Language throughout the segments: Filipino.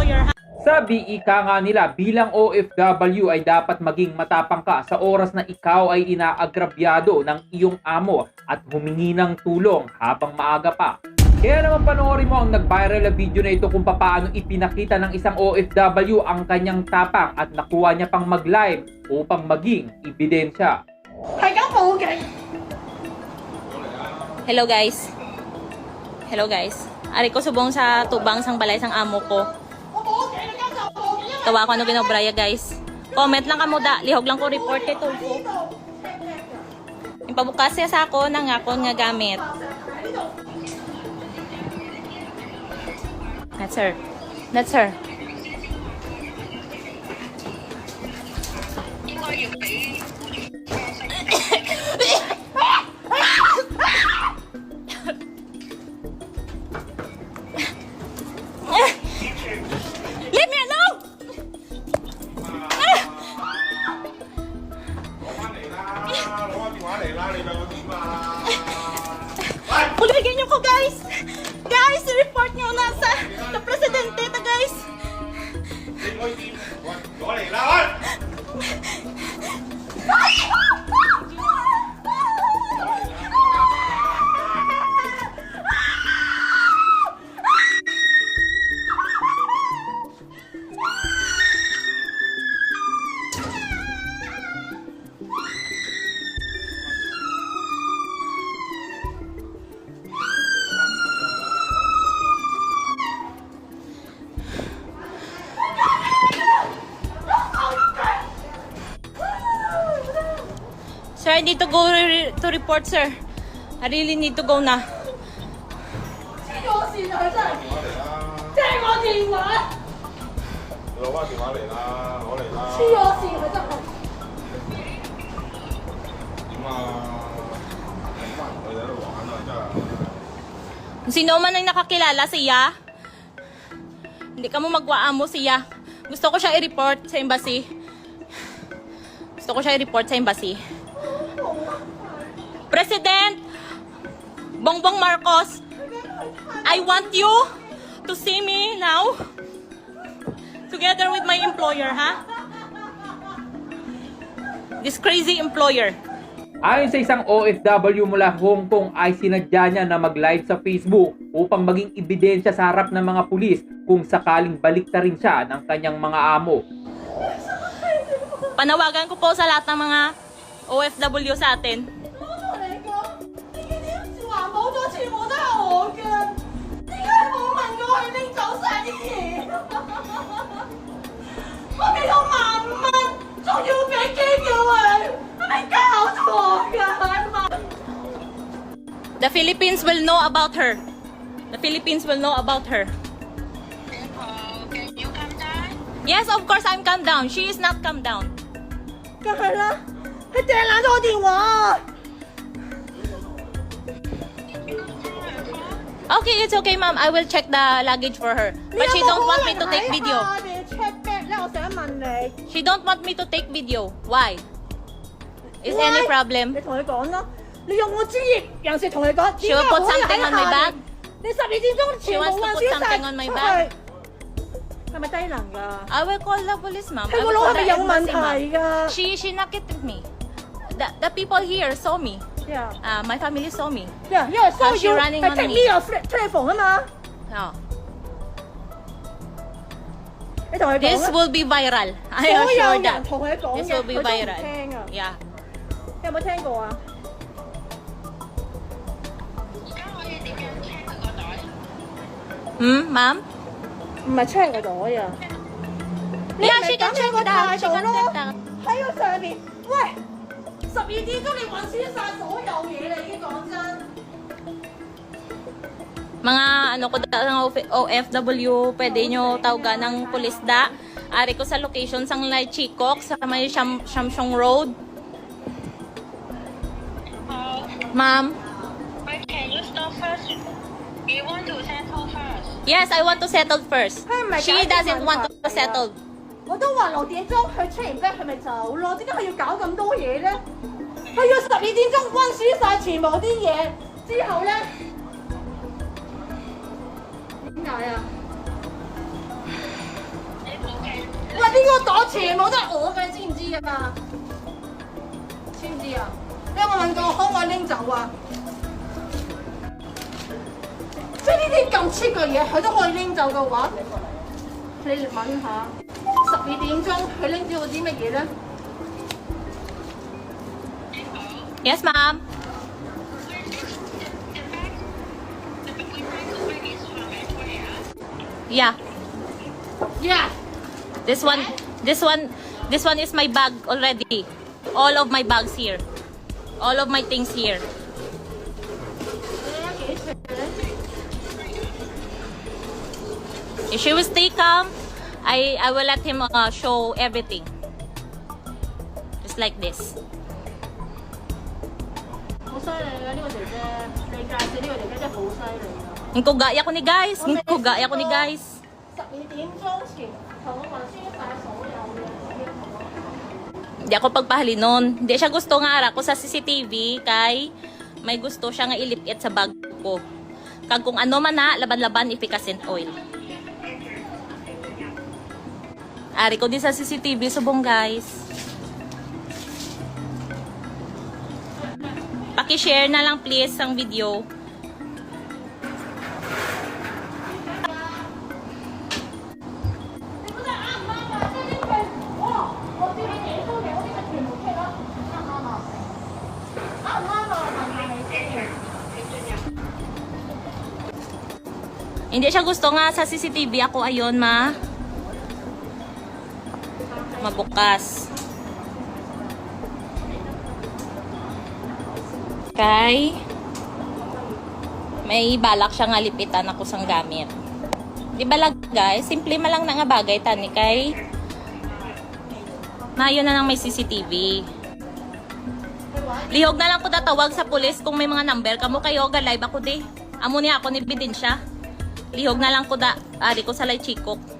below your house. Sabi ika nga nila bilang OFW ay dapat maging matapang ka sa oras na ikaw ay inaagrabyado ng iyong amo at humingi ng tulong habang maaga pa. Kaya naman panoorin mo ang nag-viral na video na ito kung paano ipinakita ng isang OFW ang kanyang tapang at nakuha niya pang mag-live upang maging ebidensya. Hello guys. Hello guys. Ari ko subong sa tubang sang balay sang amo ko. Tawa ko ano ginobraya guys. Comment lang ka muda. Lihog lang ko report kay Tulfo. Yung pabukas siya sa ako nang akon nga gamit. That's her. That's her. I need to go re to report, sir. I really need to go na. Sino man ang nakakilala siya? Hindi ka mo magwaamo siya. Gusto ko siya i-report sa embassy. Gusto ko siya i-report sa embassy. President Bongbong Marcos, I want you to see me now together with my employer, ha? This crazy employer. Ayon sa isang OFW mula Hong Kong ay sinadya niya na mag-live sa Facebook upang maging ebidensya sa harap ng mga pulis kung sakaling baliktarin siya ng kanyang mga amo. Panawagan ko po sa lahat ng mga OFW sa atin. 問過佢拎走晒啲嘢？我俾咗萬蚊，仲要俾機票佢，係咪搞錯㗎？係咪？The Philippines will know about her. The Philippines will know about her. Can you come down? Yes, of course I'm calm down. She is not calm down. 梗係啦，佢掟爛咗我電話。Okay, it's okay, ma'am. I will check the luggage for her. But she don't want me to take video. 你 check back 咧，我想问你， She don't want me to take video. Why? Is any problem? 你同佢讲咯，你用我专业人士同佢讲。 She will put something on my bag. 你十二点钟 She 全部 wants to 运 put 输晒 something on my 出 bag. 去，系咪低能㗎？ I will call the police, ma'am. I 佢个 will 脑 call 系咪 the 有问 embassy, 题 ma'am. 㗎？ She she knocked it at me. The, the people here saw me. 呀 Uh, my family saw me. 呀，因為 How 需 she 要 running 係 on take me? me your telephone 啊嘛，Oh. 你同佢講 This 啊。will be viral. I 所有 assure 人 that. 同佢講 This 嘅，will be 都唔 viral. 聽啊！Yeah. 你有冇聽過啊？而家可以點樣 check 袋？Hmm, ma'am? 唔係 check 個袋啊！你 Yeah, 唔 she 係 can 咁 check 樣個 it out. She 度 can 咯 check that.，喺個上面，喂，十二点钟你运输晒所有嘢啦，已经讲真。 Mga ano ko da- ng OFW, pwede nyo tawagan ng pulis da. Ari ko sa location sang Lai Chikok sa may Sham Shamshong Road.好， Ma'am? But can you stop first? We want to settle first. Yes, I want to settle first. 佢唔系 She 解决 doesn't 问 want 题 to settle. 我都話六點鐘佢出完 back 佢咪走咯，點解佢要搞咁多嘢咧？佢要十二點鐘温書晒全部啲嘢之後咧，點解啊？喂呢個袋全部都係我嘅，知唔知啊嘛？知唔知啊？你有冇問過我可唔可以拎走啊？即係呢啲咁 cheap 嘅嘢，佢都可以拎走嘅話，你問下 十二点钟佢拎咗啲乜嘢咧？ Yes, ma'am. Yeah. Yeah. This one, this one, this one is my bag already. All of my bags here. All of my things here. 你几钱？ If she will stay calm, I, I will let him uh, show everything. Just like this. Ang kugaya ko ni guys. Ang kugaya ko ni guys. Hindi ako pagpahali nun. Hindi siya gusto nga ara ko sa CCTV kay may gusto siya nga ilipit sa bag ko. Kag kung ano man na, laban-laban ipikasin oil. Ari ko din sa CCTV subong guys. Paki-share na lang please ang video. Hindi siya gusto nga sa CCTV ako ayon ma. Mabukas. Kay may balak siya nga lipitan ako sang gamit. Di ba lang guys, simple man lang na nga bagay tani kay Mayo na lang may CCTV. Lihog na lang ko datawag sa pulis kung may mga number kamo kayo ga live ako di. Amo niya ako ni bidensya. Lihog na lang ko da ari ko sa lay chikok.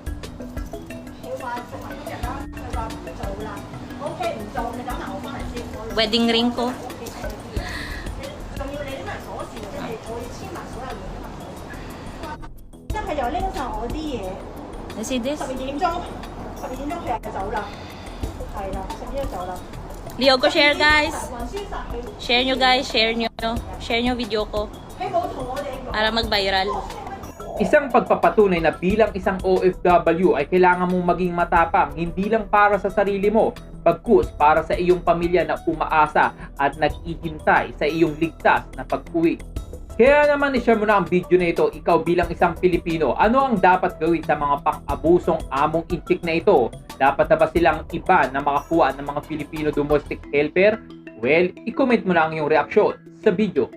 我啲嘢， You see this? 十二点钟，十二点钟佢就走啦，系啦，十二点就走啦。 Lihog ko share guys. 云先实佢 Share nyo guys, share nyo. Share nyo video ko佢冇同我哋讲。 para mag-viral. Isang pagpapatunay na bilang isang OFW ay kailangan mong maging matapang hindi lang para sa sarili mo, pagkus para sa iyong pamilya na umaasa at nag-ihintay sa iyong ligtas na pag-uwi. Kaya naman i-share mo na ang video na ito, ikaw bilang isang Pilipino, ano ang dapat gawin sa mga pang-abusong among intik na ito? Dapat na ba silang iba na makakuha ng mga Filipino domestic helper? Well, i-comment mo na ang iyong reaksyon sa video